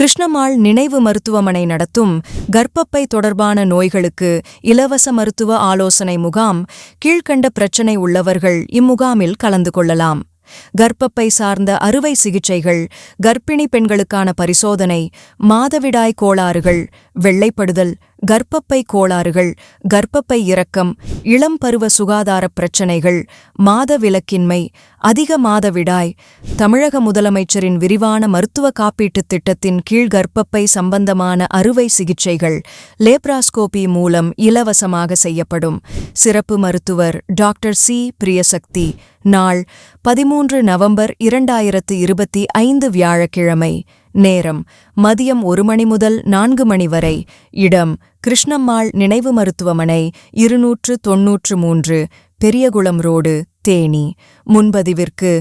கிருஷ்ணம்மாள் நினைவு மருத்துவமனை நடத்தும் கர்ப்பப்பை தொடர்பான நோய்களுக்கு இலவச மருத்துவ ஆலோசனை முகாம் கீழ்கண்ட பிரச்சினை உள்ளவர்கள் இம்முகாமில் கலந்து கொள்ளலாம். கர்ப்பப்பை சார்ந்த அறுவை சிகிச்சைகள் கர்ப்பிணி பெண்களுக்கான பரிசோதனை மாதவிடாய் கோளாறுகள் வெள்ளைப்படுதல் கர்ப்பப்பை கோளாறுகள் கர்ப்பப்பை இறக்கம் இளம் பருவ சுகாதாரப் பிரச்சினைகள் மாதவிலக்கின்மை அதிக மாதவிடாய் தமிழக முதலமைச்சரின் விரிவான மருத்துவ காப்பீட்டுத் திட்டத்தின் கீழ் கர்ப்பப்பை சம்பந்தமான அறுவை சிகிச்சைகள் லேப்ராஸ்கோபி மூலம் இலவசமாக செய்யப்படும். சிறப்பு மருத்துவர் டாக்டர் சி. பிரியசக்தி நாள் பதிமூன்று நவம்பர் இரண்டாயிரத்து இருபத்தி ஐந்து வியாழக்கிழமை. நேரம். மதியம் ஒரு மணி முதல் நான்கு மணி வரை. இடம் கிருஷ்ணம்மாள் நினைவு மருத்துவமனை இருநூற்று தொன்னூற்று மூன்று பெரியகுளம் ரோடு தேனி. முன்பதிவிற்கு